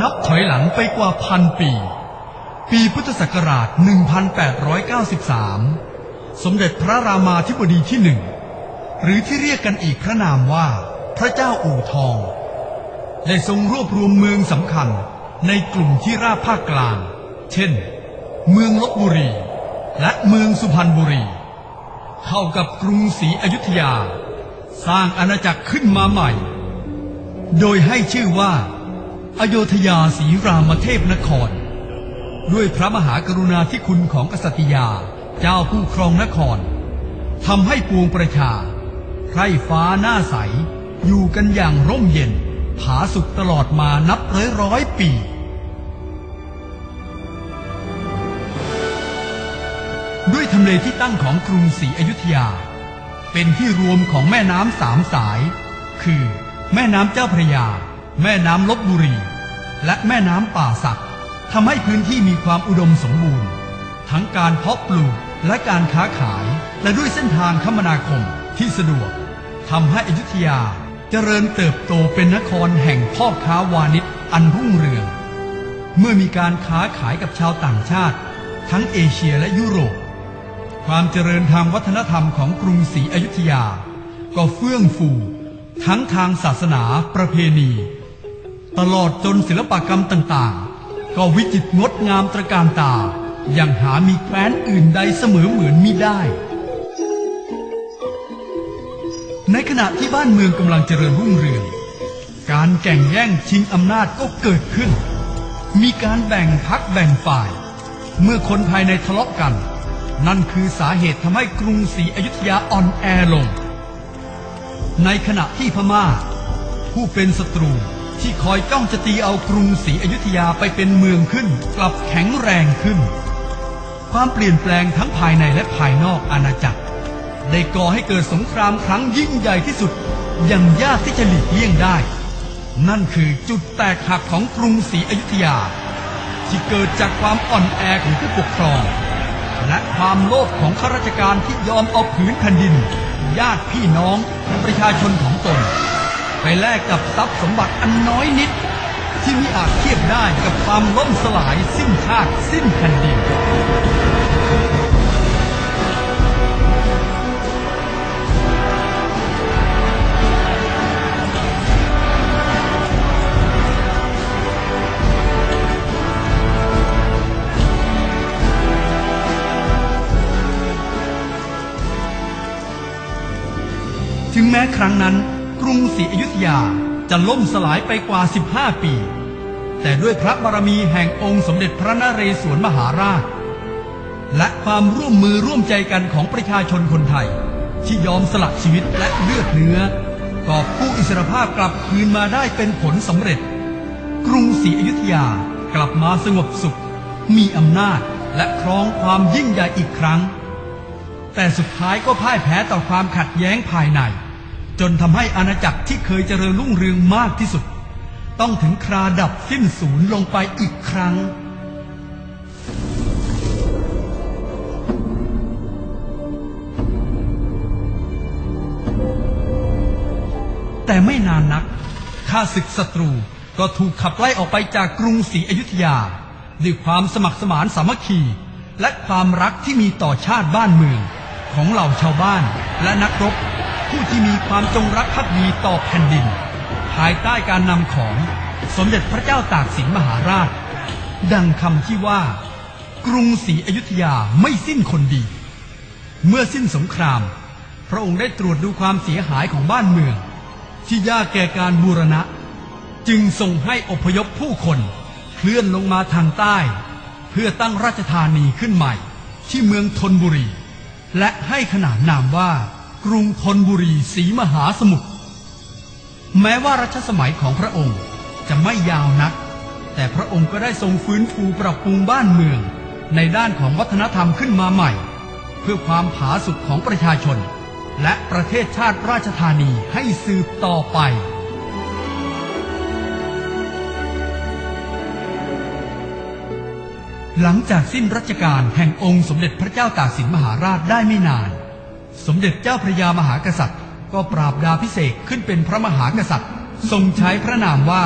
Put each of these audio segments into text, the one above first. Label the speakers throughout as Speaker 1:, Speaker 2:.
Speaker 1: นับถอยหลังไปกว่าพันปี ปีพุทธศักราช 1893 สมเด็จพระรามาธิบดีที่หนึ่ง หรือที่เรียกกันอีกพระนามว่า พระเจ้าอู่ทอง ได้ทรงรวบรวมเมืองสำคัญในกลุ่มที่ราบภาคกลาง เช่น เมืองลบบุรี และเมืองสุพรรณบุรี เข้ากับกรุงศรีอยุธยา สร้างอาณาจักรขึ้นมาใหม่ โดยให้ชื่อว่า อโยธยาศรีรามเทพนคร ด้วยพระมหากรุณาธิคุณของกษัตริยาเจ้าผู้ครองนครทำให้ปวงประชาไพร่ฟ้าหน้าใส อยู่กันอย่างร่มเย็น ผาสุกตลอดมานับร้อยร้อยปีด้วยทำเลที่ตั้งของกรุงศรีอยุธยา เป็นที่รวมของแม่น้ำสามสาย คือ แม่น้ำเจ้าพระยา แม่น้ำลบบุรี และแม่น้ำป่าสักทำให้พื้นที่มีความอุดมสมบูรณ์ ทั้งการเพาะปลูกและการค้าขาย และด้วยเส้นทางคมนาคมที่สะดวกทำให้อยุธยาเจริญเติบโตเป็นนครแห่งพ่อค้าวานิชอันรุ่งเรือง เมื่อมีการค้าขายกับชาวต่างชาติ ทั้งเอเชียและยุโรป ความเจริญทางวัฒนธรรมของกรุงศรีอยุธยา ก็เฟื่องฟู ทั้งทางศาสนาประเพณี ตลอดจนศิลปกรรมต่างๆ ก็วิจิตรงดงามตระการตา อย่างหามีแคว้นอื่นใดเสมอเหมือนมิได้ ในขณะที่บ้านเมืองกำลังเจริญรุ่งเรือง การแข่งแย่งชิงอำนาจก็เกิดขึ้น มีการแบ่งพักแบ่งฝ่าย เมื่อคนภายในทะเลาะกัน นั่นคือสาเหตุทำให้กรุงศรีอยุธยาอ่อนแอลง ในขณะที่พม่า ผู้เป็นศัตรู ที่คอยจ้องจะตีเอากรุงศรีอยุธยาไปเป็นเมืองขึ้น กลับแข็งแรงขึ้น ความเปลี่ยนแปลงทั้งภายในและภายนอกอาณาจักร ได้ก่อให้เกิดสงครามครั้งยิ่งใหญ่ที่สุดอย่างยากที่จะหลีกเลี่ยงได้ นั่นคือจุดแตกหักของกรุงศรีอยุธยา ที่เกิดจากความอ่อนแอของผู้ปกครอง และความโลภของข้าราชการที่ยอมเอาผืนแผ่นดิน ญาติพี่น้องประชาชนของตน ไปแลกกับทรัพย์สมบัติอันน้อยนิด ที่มิอาจเทียบได้กับความล่มสลายสิ้นชาติสิ้นแผ่นดินถึงแม้ครั้งนั้น จะล่มสลายไปกว่า 15 ปี แต่ด้วยพระบารมีแห่งองค์สมเด็จพระนเรศวรมหาราช และความร่วมมือร่วมใจกันของประชาชนคนไทย ที่ยอมสละชีวิตและเลือดเนื้อกอบผู้อิสรภาพกลับคืนมาได้เป็นผลสำเร็จ กรุงศรีอยุธยากลับมาสงบสุข มีอำนาจและครองความยิ่งใหญ่อีกครั้ง แต่สุดท้ายก็พ่ายแพ้ต่อความขัดแย้งภายใน จนทำให้อาณาจักรที่เคยเจริญรุ่งเรืองมากที่สุด ต้องถึงคราดับสิ้นสูญลงไปอีกครั้ง แต่ไม่นานนักข้าศึกศัตรูก็ถูกขับไล่ออกไปจากกรุงศรีอยุธยา ด้วยความสมัครสมานสามัคคี และความรักที่มีต่อชาติบ้านเมือง ของเหล่าชาวบ้านและนักรบ ผู้ที่มีความจงรักภักดีต่อแผ่นดิน ภายใต้การนำของสมเด็จพระเจ้าตากสินมหาราช ดังคำที่ว่า กรุงศรีอยุธยาไม่สิ้นคนดี เมื่อสิ้นสงคราม พระองค์ได้ตรวจดูความเสียหายของบ้านเมือง ที่ยากแก่การบูรณะ จึงส่งให้อพยพผู้คนเคลื่อนลงมาทางใต้ เพื่อตั้งราชธานีขึ้นใหม่ ที่เมืองธนบุรี และให้ขนานนามว่า กรุงธนบุรีศรีมหาสมุทร แม้ว่ารัชสมัยของพระองค์จะไม่ยาวนัก แต่พระองค์ก็ได้ทรงฟื้นฟูปรับปรุงบ้านเมือง ในด้านของวัฒนธรรมขึ้นมาใหม่ เพื่อความผาสุกของประชาชน และประเทศชาติราชธานีให้สืบต่อไปหลังจากสิ้นรัชกาลแห่งองค์สมเด็จพระเจ้าตากสินมหาราชได้ไม่นาน สมเด็จเจ้าพระยามหากษัตริย์ ก็ปราบดาพิเศษขึ้นเป็นพระมหากษัตริย์ ทรงใช้พระนามว่า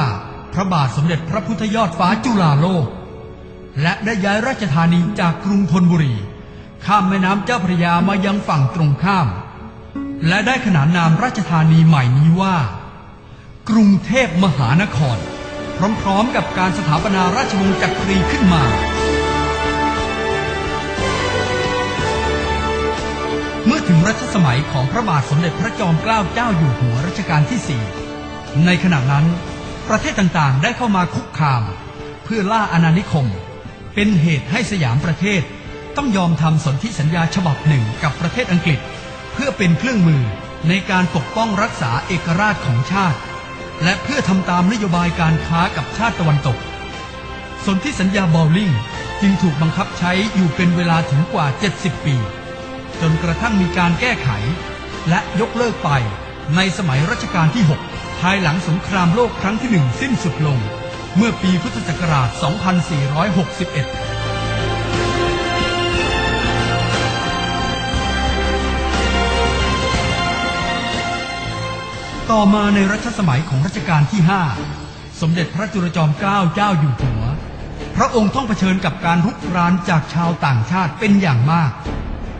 Speaker 1: พระบาทสมเด็จพระพุทธยอดฟ้าจุฬาโลก และได้ย้ายราชธานีจากกรุงธนบุรี ข้ามแม่น้ำเจ้าพระยามายังฝั่งตรงข้าม และได้ขนานนามราชธานีใหม่นี้ว่า กรุงเทพมหานคร พร้อมๆกับการสถาปนาราชวงศ์จักรีขึ้นมา เมื่อถึงรัชสมัยของพระบาทสมเด็จพระจอมเกล้าเจ้าอยู่หัวรัชกาลที่สี่ในขณะนั้น ประเทศต่างๆได้เข้ามาคุกคาม เพื่อล่าอาณานิคม เป็นเหตุให้สยามประเทศ ต้องยอมทำสนธิสัญญาฉบับหนึ่งกับประเทศอังกฤษ เพื่อเป็นเครื่องมือในการปกป้องรักษาเอกราชของชาติ และเพื่อทำตามนโยบายการค้ากับชาติตะวันตก สนธิสัญญาบอลลิงจึงถูกบังคับใช้อยู่เป็นเวลาถึงกว่า 70 ปี จนกระทั่งมีการแก้ไข และยกเลิกไปในสมัยรัชกาลที่ 6 ภายหลังสงครามโลกครั้งที่หนึ่งสิ้นสุดลง เมื่อปีพุทธศักราช 2461ต่อมาในรัชสมัยของรัชกาลที่ 5 สมเด็จพระจุลจอมเกล้าเจ้าอยู่หัว พระองค์ต้องเผชิญกับการรุกรานจากชาวต่างชาติเป็นอย่างมาก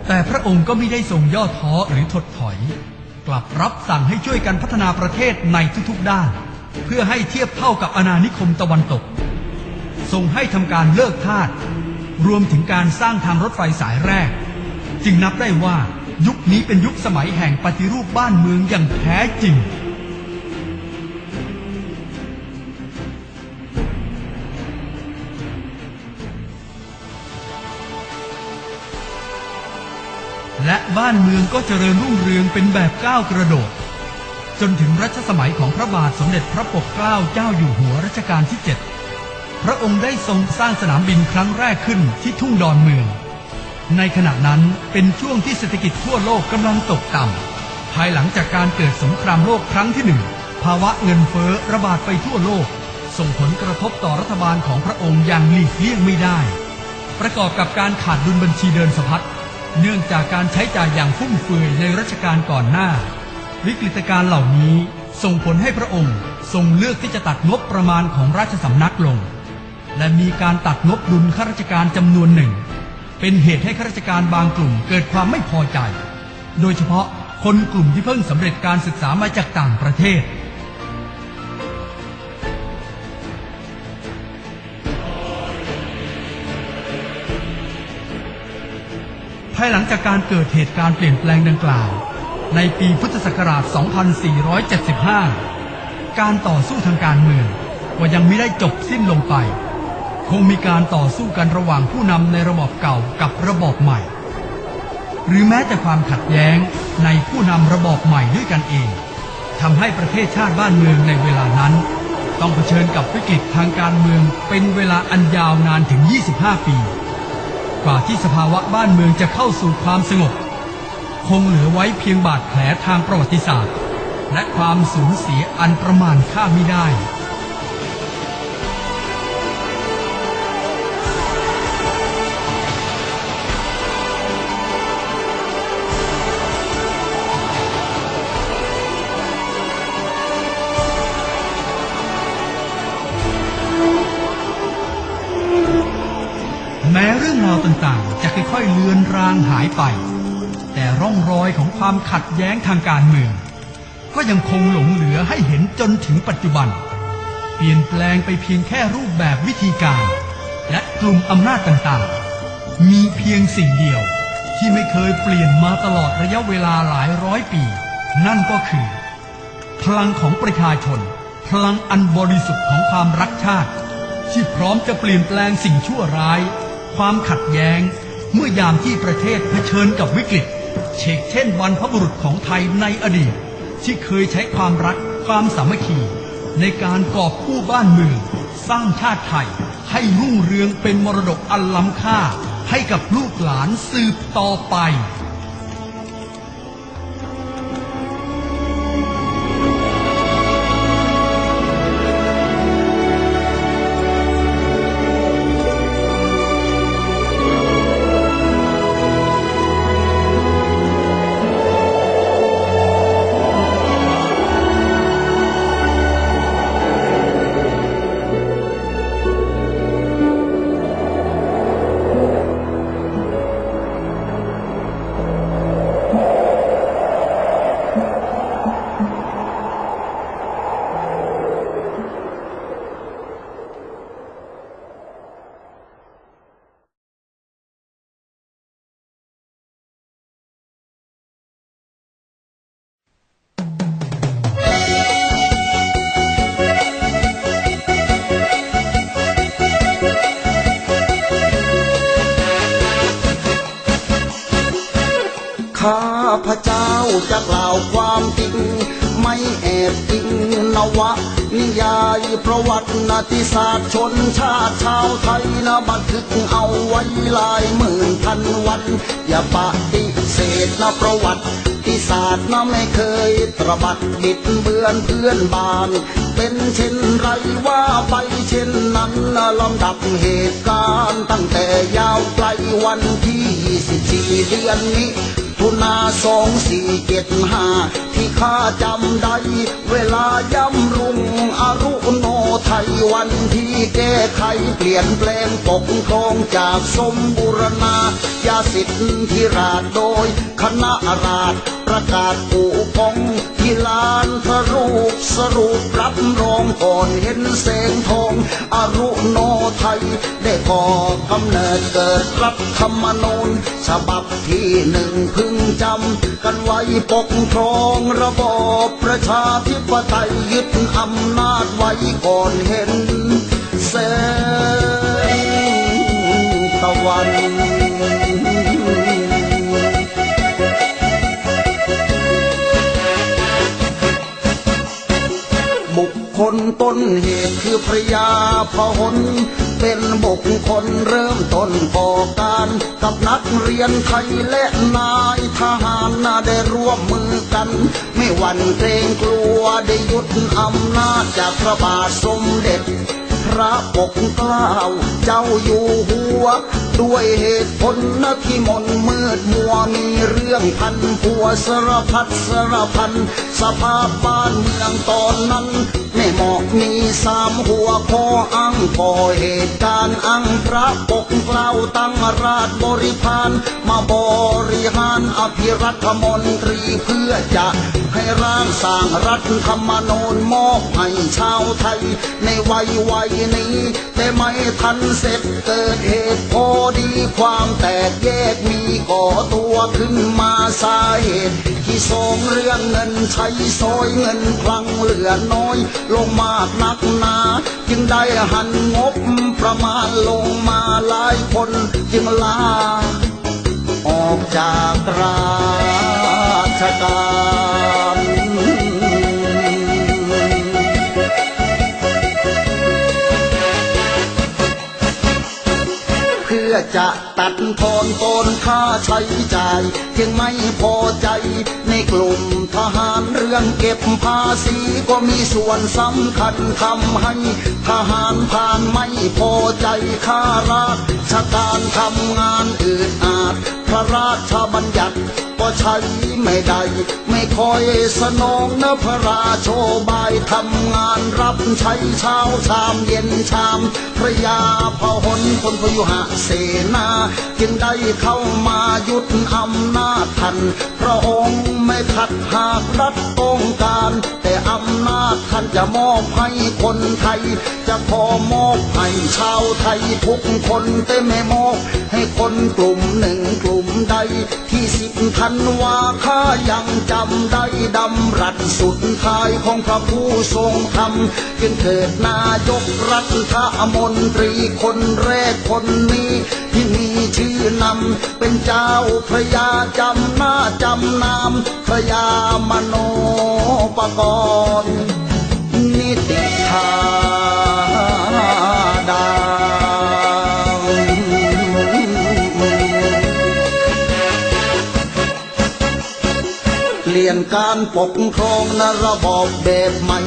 Speaker 1: แต่พระองค์ก็ไม่ได้ทรงย่อท้อหรือถดถอย กลับรับสั่งให้ช่วยกันพัฒนาประเทศในทุกๆด้าน เพื่อให้เทียบเท่ากับอาณานิคมตะวันตก ทรงให้ทำการเลิกทาสรวมถึงการสร้างทางรถไฟสายแรก จึงนับได้ว่ายุคนี้เป็นยุคสมัยแห่งปฏิรูปบ้านเมืองอย่างแท้จริง บ้านเมืองก็เจริญรุ่งเรืองเป็นแบบก้าวกระโดด จนถึงรัชสมัยของพระบาทสมเด็จพระปกเกล้าเจ้าอยู่หัวรัชกาลที่ 7 พระองค์ได้ทรงสร้างสนามบินครั้งแรกขึ้นที่ทุ่งดอนเมือง ในขณะนั้นเป็นช่วงที่เศรษฐกิจทั่วโลกกำลังตกต่ำภายหลังจากการเกิดสงครามโลกครั้งที่หนึ่งภาวะเงินเฟ้อระบาดไปทั่วโลก ส่งผลกระทบต่อรัฐบาลของพระองค์อย่างหลีกเลี่ยงไม่ได้ ประกอบกับการขาดดุลบัญชีเดินสะพัด เนื่องจากการใช้จ่ายอย่างฟุ่มเฟือยในรัชกาลก่อนหน้า วิกฤตการณ์เหล่านี้ส่งผลให้พระองค์ทรงเลือกที่จะตัดงบประมาณของราชสำนักลง และมีการตัดงบดุลข้าราชการจำนวนหนึ่ง เป็นเหตุให้ข้าราชการบางกลุ่มเกิดความไม่พอใจ โดยเฉพาะคนกลุ่มที่เพิ่งสำเร็จการศึกษามาจากต่างประเทศ ภายหลังจากการเกิดเหตุการณ์เปลี่ยนแปลงดังกล่าว ในปีพุทธศักราช 2475 การต่อสู้ทางการเมืองก็ยังไม่ได้จบสิ้นลงไป คงมีการต่อสู้กันระหว่างผู้นำในระบอบเก่ากับระบอบใหม่ หรือแม้แต่ความขัดแย้งในผู้นำระบอบใหม่ด้วยกันเองทำให้ประเทศชาติบ้านเมืองในเวลานั้น ต้องเผชิญกับวิกฤตทางการเมืองเป็นเวลาอันยาวนานถึง 25 ปี ว่าที่สภาวะบ้านเมืองจะเข้าสู่ความสงบ คงเหลือไว้เพียงบาดแผลทางประวัติศาสตร์ และความสูญเสียอันประมาณค่าไม่ได้ เลือนรางหายไป แต่ร่องรอยของความขัดแย้งทางการเมือง ก็ยังคงหลงเหลือให้เห็นจนถึงปัจจุบัน เปลี่ยนแปลงไปเพียงแค่รูปแบบวิธีการ และกลุ่มอำนาจต่างๆ มีเพียงสิ่งเดียวที่ไม่เคยเปลี่ยนมาตลอดระยะเวลาหลายร้อยปี นั่นก็คือ พลังของประชาชน พลังอันบริสุทธิ์ของความรักชาติ ที่พร้อมจะเปลี่ยนแปลงสิ่งชั่วร้าย ความขัดแย้ง เมื่อยามที่ประเทศเผชิญกับวิกฤตเชกเช่นบรรพบุรุษของไทยในอดีต ที่เคยใช้ความรักความสามัคคี ในการกอบกู้บ้านเมือง สร้างชาติไทย ให้รุ่งเรืองเป็นมรดกอันล้ำค่า ให้กับลูกหลานสืบต่อไป
Speaker 2: นวะนิยายประวัตินาติศาสตร์ชนชาติชาวไทยนะบันทึกเอาไว้ลายหมื่นพันวัน อย่าปฏิเสธนะประวัติติศาสตร์นะไม่เคยตระบัดบิดเบือนเพื่อนบาน เป็นเช่นไรว่าไปเช่นนั้นนะลำดับเหตุการณ์ ตั้งแต่ยาวไกลวันที่ 24 เดือนนี้ ทุนาสองสี่เจ็ดห้าที่ข้าจำได้ เวลาย้ำรุ่งอรุโนไทยวันที่แก้ไขเปลี่ยนแปลงปกครองจากสมบูรณาญาสิทธิราชโดยคณะราษฎร ประกาศปูปองที่ลานพระรูปสรุปรับรองก่อนเห็นแสงทอง อรุโนไทย ได้ก่อกำเนิดเกิดรัฐธรรมนูญฉบับที่หนึ่งพึงจำ กันไว้ปกครองระบอบประชาธิปไตยยึดอำนาจไว้ก่อนเห็นแสงตะวัน ต้นเหตุคือพระยาพหลเป็นบุคคลเริ่มต้นก่อการกับนักเรียนไทยและนายทหารน่าได้ร่วมมือกัน ไม่หวั่นเกรงกลัวได้ยุดอำนาจจากพระบาทสมเด็จ พระปกเกล้าเจ้าอยู่หัว ด้วยเหตุผลนะที่มนมืดมัวมีเรื่องพันผัวสารพัดสารพัน สภาพบ้านเมืองตอนนั้นไม่หมอกมีสามหัวพออังก่อเหตุการณ์อังพระปกเกล้าตั้งราชบริพารมาบริหารอภิรัฐมนตรีเพื่อจะให้ร่างสร้างรัฐธรรมนูญมอบให้ชาวไทย ในวัยวัยนี้ แต่ไม่ทันเสร็จเกิดเหตุพอดีความแตกแยกมีก่อตัวขึ้นมาสาเหตุที่สองเรื่องเงินใช้ซอยเงินคลังเหลือน้อย ลงมากนักหนา จึงได้หันงบประมาณลงมาหลายคนจึงลา ออกจากราชการ จะตัดทอนตนค่าใช้จ่ายยังไม่พอใจในกลุ่ม ทหารเรื่องเก็บภาษีก็มีส่วนสำคัญทำให้ทหารผ่านไม่พอใจข้าราชการทำงานอืดอาด พระราชบัญญัติก็ใช้ไม่ได้ไม่คอยสนองนะพระราโชบายทำงานรับใช้เช้าชามเย็นชามพระยาพหลคนพยุหะเสนา จึงได้เข้ามายุดอำนาจทัน พระองค์ไม่ขัดหากรัฐต้องการ แต่อำนาจท่านจะมอบให้คนไทย จะขอมอบให้ชาวไทยทุกคนแต่ไม่มอบให้คนกลุ่มหนึ่งกลุ่มใด ที่สิบธันวาข้ายังจำได้ดำรัสสุดท้ายของพระผู้ทรงธรรมจึงเกิดนายกรัฐมนตรีคนแรกคนนี้ที่มีชื่อนำเป็นเจ้าพระยาจำหน้าจำนามพระยามโนปกรณ์นิติธาดาเปลี่ยนการปกครองนระบอบแบบใหม่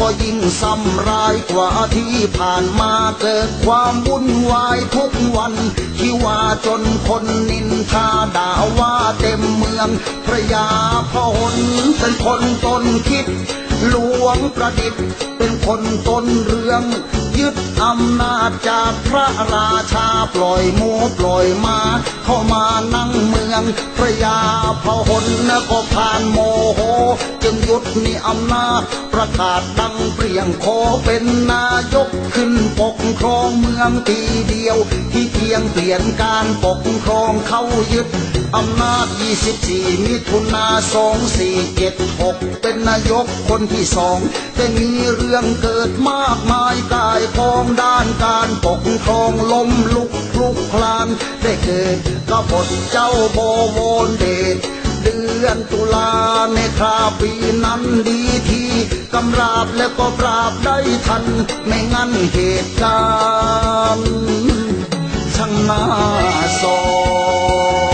Speaker 2: ก็ยิ่งซ้ำร้ายกว่าที่ผ่านมาเกิดความวุ่นวายทุกวันที่ว่าจนคนนินทาด่าว่าเต็มเมืองพระยาพหลเป็นคนต้นคิดหลวงประดิษฐ์เป็นคนต้นเรื่อง ยึดอำนาจจากพระราชาปล่อยมูปล่อยมา เข้ามานั่งเมืองพระยาพหลนะก็ผ่านโมโห จึงยุดมีอำนาจประกาศดังเปลี่ยงขอเป็นนายกขึ้นปกครองเมืองทีเดียว ที่เพียงเปลี่ยนการปกครองเข้ายึดอำนาจ 24 มิถุนา 2476 เป็นนายกคนที่สอง แต่มีเรื่องเกิดมากมายกายพองด้านการปกครองล้มลุกคลุกคลานได้เกิดกบฏเจ้าโบโวนเดชเดือนตุลาในคราปีนั้นดีทีกำราบแล้วก็ปราบได้ทัน ไม่งั้นเหตุการณ์ช่างน่าโศก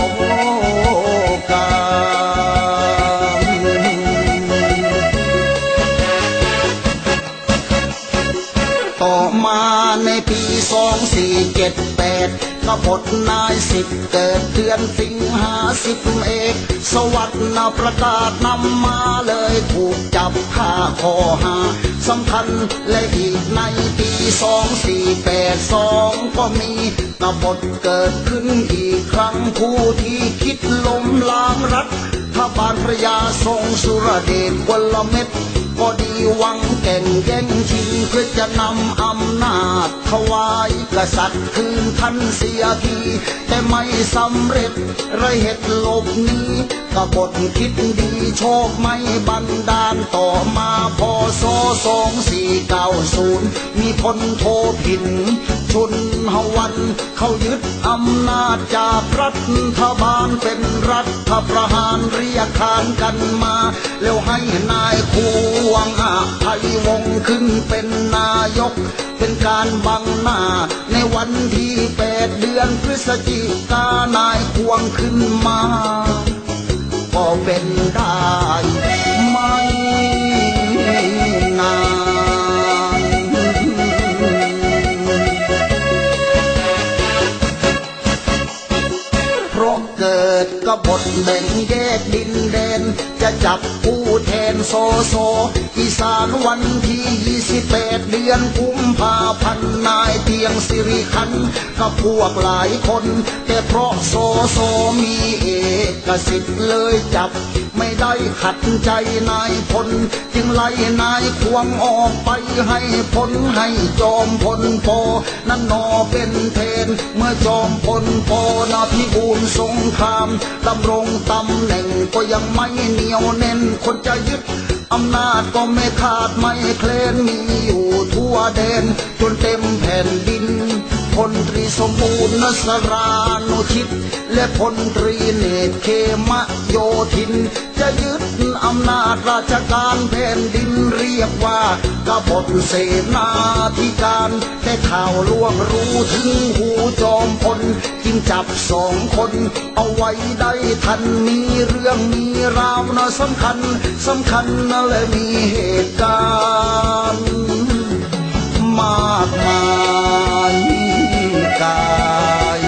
Speaker 2: ปีสองสี่เจ็ดแปดกบฏนายสิบเกิดเดือนสิงหาสิบเอกสวัสดนาประกาศนำมาเลยถูกจับฆ่าคอหาสำคัญและอีกในปีสองสี่แปดสองก็มีกบฏเกิดขึ้นอีกครั้งผู้ที่คิดล้มล้างรัฐทบาลพระยาทรงสุรเดชวลเม็ดก็ดีหวังแก่งแย่งชิงเพื่อจะนำอำนาจถวายกษัตริย์คืนท่านเสียที แต่ไม่สำเร็จไรเหตุหลบหนี้ กบฏคิดดีโชคไม่บันดาลต่อมาพศสองสี่เก้าศูนย์มีพลโทผิน ชุนหวัน เขายึดอำนาจจากรัฐบาลเป็นรัฐประหารเรียกขานกันมา แล้วให้นายควงอาภัยวงขึ้นเป็นนายก เป็นการบังหน้า ในวันที่แปดเดือนพฤศจิกานายควงขึ้นมา ก็เป็นได้ไม่นานเพราะเกิดกบฏแบ่งแยกดินแดน จะจับผู้แทนโซโซอีสานวันที่28เดือนกุมภาพันธ์นายเตียงสิริคันกับพวกหลายคน แต่เพราะโซโซมีเอกสิทธิ์เลยจับ ไม่ได้ขัดใจนายพลจึงไล่นายควงออกไปให้พ้นให้จอมพลโพนั่นนอเป็นเทน เมื่อจอมพลโพนาพิบูลสงครามดำรงตำแหน่ง ก็ยังไม่เหนียวแน่นคนจะยึดอำนาจก็ไม่ขาดไม่เคลนมีอยู่ทั่วแดนจนเต็มแผ่นดิน พลตรีสมบูรณ์นสรานุชิต และพลตรีเนตรเคมะโยธิน จะยึดอำนาจราชการแผ่นดินเรียกว่ากบฏเสนาธิการแต่ข่าวล่วงรู้ถึงหูจอมพลจึงจับสองคน เอาไว้ได้ทันมีเรื่องมีราวนะสำคัญสำคัญนะและมีเหตุการณ์ มากมาย กาย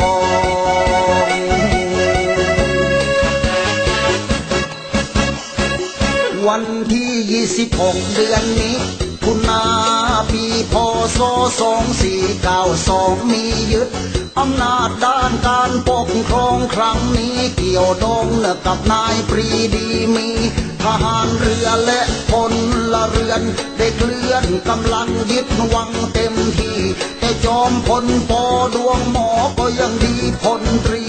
Speaker 2: กองวันที่26เดือนนี้ คุณนา ปีพศ2492มียึดอำนาจด้านการปกครองครั้งนี้เกี่ยวดองกับนายปรีดีมี ทหารเรือและพลละเรือน ได้เคลื่อนกำลังยึดวังเต็มที่ แต่จอมพลปอดวงหมอก็ยังดีพลตรี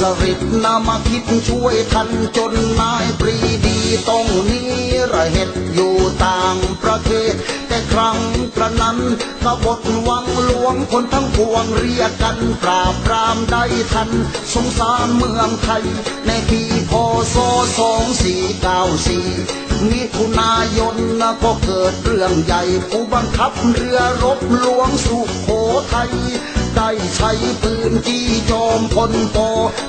Speaker 2: สริดนามาคิดช่วยทันจนนายปรีดีต้องนี้ระเหตุอยู่ต่างประเทศ แต่ครั้งกระนั้นกบฏวังหลวงคนทั้งปวงเรียกกันปราบปรามได้ทัน สงสารเมืองไทย ในปีพศ2494มิถุนายนนะก็เกิดเรื่องใหญ่ผู้บังคับเรือรบหลวงสุโขทัย ได้ใช้ปืนจี้จอมพลโต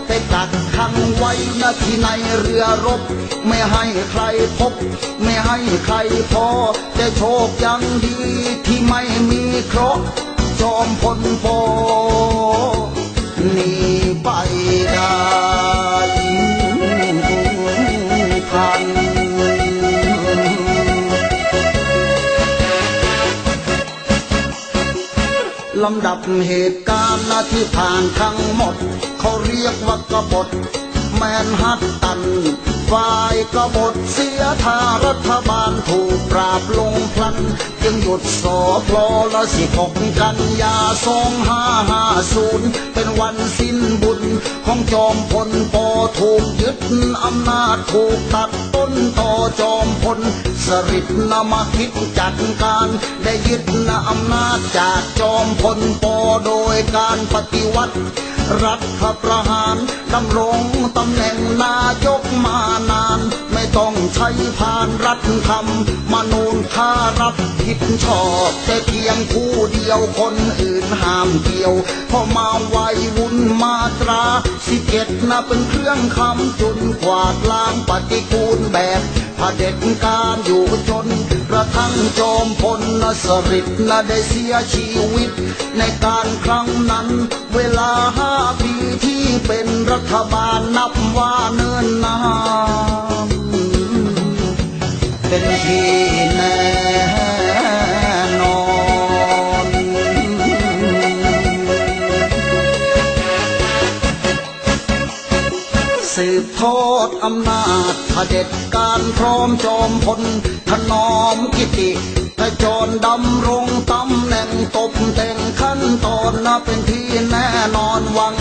Speaker 2: ไปกักขังไว้นาที่ในเรือรบ ไม่ให้ใครพบ ไม่ให้ใครพอ แต่โชคยังดีที่ไม่มีเคราะห์จอมพลโปหนีไปได้ ลำดับเหตุการณ์นะที่ผ่านทั้งหมด เขาเรียกว่ากบฏแมนฮัตตัน ฝ่ายกบฏเสียทารัฐบาลถูกปราบลงพลัน จึงหยุดสอพลอละสิบหกกันยาสองห้าห้าศูนย์เป็นวันสิ้นบุญ ของจอมพลปอถูกยึดอำนาจถูกตัด ต่อจอมพล สริดนมาคิดจัดการ ได้ยึดอำนาจจากจอมพลปอโดยการปฏิวัติ รัฐประหารดำรงตำแหน่งนายกมานาน ไม่ต้องใช้ผ่านรัฐธรรมมนูญค่ารัฐผิดชอบแต่เพียงผู้เดียวคนอื่นห้ามเกี่ยวพอมาไววุ่นมาตราสิบเอ็ดนะเป็นเครื่องคำจุนกวาดล้างปฏิกูลแบบเด็จการอยู่จนกระทั่งจอมพลนสริดนะได้เสียชีวิต ในการครั้งนั้น เวลาห้าปีที่เป็นรัฐบาลนับว่าเนิ่นนาน เป็นที่แน่นอนสืบทอดอำนาจเผด็จการพร้อมจอมพลถนอมกิติกระจรดำรงตำแหน่งตบแต่งขั้นตอนนะเป็นที่แน่นอนวัง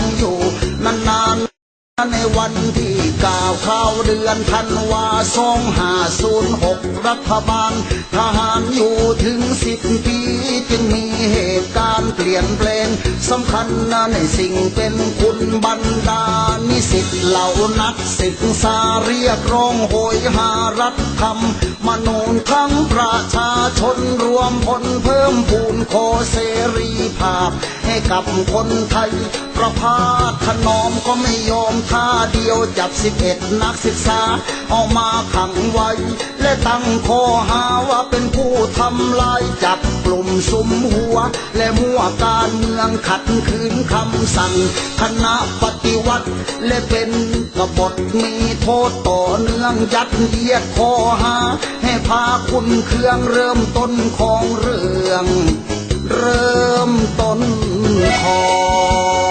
Speaker 2: ในวันที่ก้าเข้าเดือนธันวาสองห้าศูนย์หกรัฐบาล ทหารอยู่ถึงสิบปี จึงมีเหตุการณ์เปลี่ยนแปลงสำคัญนะในสิ่งเป็นคุณบรรดานิสิตเหล่านักศึกษาเรียกร้องโหยหารัฐธรรมมนูญทั้งประชาชนรวมพลเพิ่มพูนโคเสรีภาพ ให้กับคนไทย ประพาสถนอมก็ไม่ยอมทาเดียวจับสิบเอ็ดนักศึกษา เอามาขังไว้ และตั้งข้อหาว่าเป็นผู้ทำลายจับกลุ่มสุมหัว และมั่วการเมืองขัดขืนคำสั่ง คณะปฏิวัติ และเป็นกบฏมีโทษต่อเนื่องยัดเยียดข้อหา ให้พาคุณเครื่องเริ่มต้นของเรื่อง เริ่มต้นของ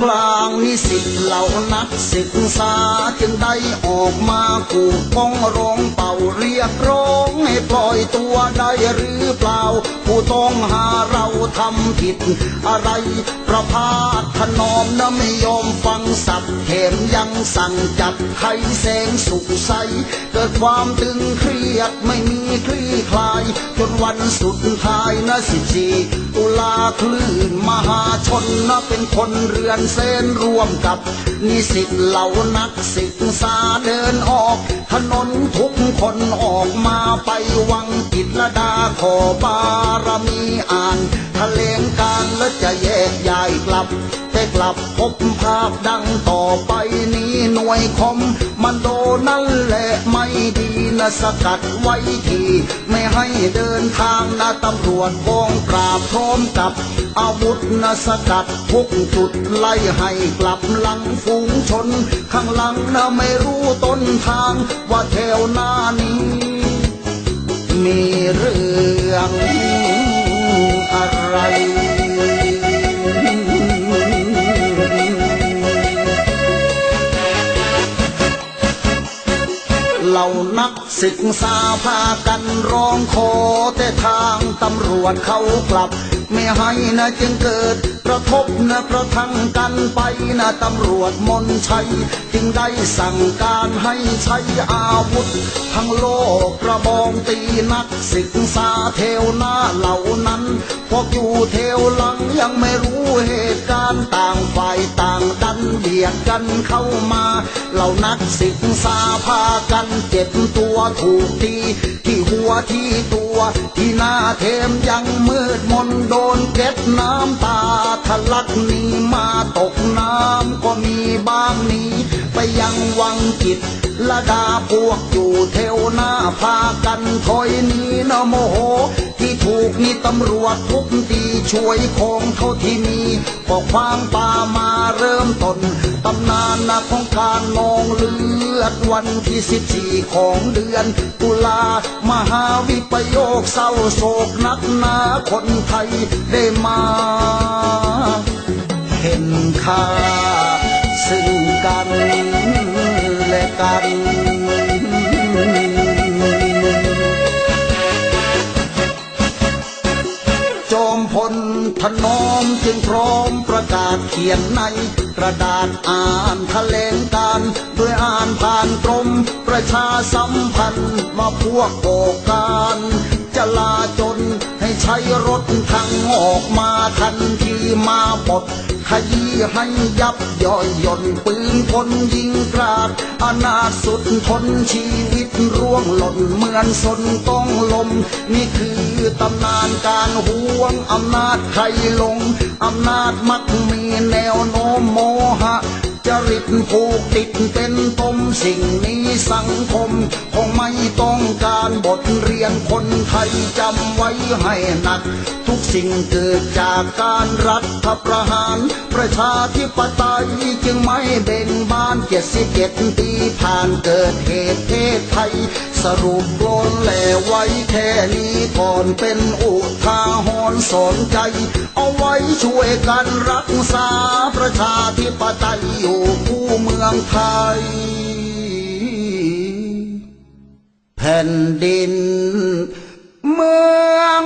Speaker 2: ศูนย์กลางนิสิตเหล่านักศึกษาจึงได้ออกมากูป้องร้องเป่าเรียกร้องให้ปล่อยตัวได้หรือเปล่า ผู้ต้องหาเราทำผิด อะไรประพาสถนอมนะไม่ยอมฟังสับแถมยังสั่งจับใครแสงสุขใส เกิดความตึงเครียดไม่มีคลี่คลาย จนวันสุดท้ายนะสิบสี่ ตุลาคลื่นมหาชนนะเป็นคนเรือนเส้นร่วมกับ นิสิตเหล่านักศึกษาเดินออก ถนนทุกคนออกมาไปวังกิตละดาขอบารมีอ่านทะเลงการและจะแยกย้ายกลับ ลับพบภาพดังต่อไปนี้หน่วยคอมมันโดนั่นแหละไม่ดีนะสกัดไว้ทีไม่ให้เดินทางนะตำรวจกองปราบพร้อมกับ อาวุธนะสกัดทุกจุดไล่ให้กลับหลังฝูงชน ข้างหลังนะไม่รู้ต้นทางว่าแถวหน้านี้ มีเรื่องอะไร ล่านักศึกษาพากันร้องขอแต่ทางตำรวจเขากลับ ไม่ให้นะจึงเกิดกระทบนะกระทั่งกันไปนะตำรวจมนชัย จึงได้สั่งการให้ใช้อาวุธ ทั้งโลกกระบองตีนัก ศึกษาเทวนาเหล่านั้น พวกอยู่เทวหลังยังไม่รู้เหตุการณ์ต่างฝ่ายต่างดันเบียดกันเข้ามา เหล่านักศึกษาพากันเจ็บตัวถูกทีที่หัวที่ตัวที่หน้าเทมยังมืดมนโดนเก็ดน้ำตาทะลักนีมาตกน้ำก็มีบ้างนี้ ไปยังวังกิจ ละดาพวกอยู่เทวหน้าพากันถอยหนีนะโมโห ที่ถูกนี่ตำรวจทุบตีช่วยของเขาที่มีปกควางป่ามาเริ่มต้นตำนานนะของการนองเลือดวันที่สิบสี่ของเดือนตุลามหาวิปโยคเศร้าโศกนักหนาคนไทยได้มาเห็นค่าซึ่งกัน และกันจอมพลถนอมจึงพร้อมประกาศเขียนในกระดาษอ่านทะเลงการด้วยอ่านผ่านกรมประชาสัมพันธ์มาพวกโกการจะลาจนให้ใช้รถทางออกมาทันทีมาปลด ขยี้ให้ยับย่อยย่นปืนคนยิงกราดอนาสุดทนชีวิตร่วงหล่นเหมือนสนต้องลม นี่คือตำนานการห่วงอำนาจใครลงอำนาจมัก ผูกติดเป็นปมสิ่งนี้สังคม คงไม่ต้องการบทเรียนคนไทยจำไว้ให้หนัก ทุกสิ่งเกิดจากการรัฐประหาร ประชาธิปไตยจึงไม่เบ่งบานเจ็ดสิบเจ็ดปีผ่านเกิดเหตุเพศไทย สรุปกลนแหล่ไว้แค่นี้ก่อนเป็นอุทาหรณ์สอนใจ เอาไว้ช่วยกันรักษาประชาธิปไตยอยู่คู่เมืองไทย แผ่นดินเมือง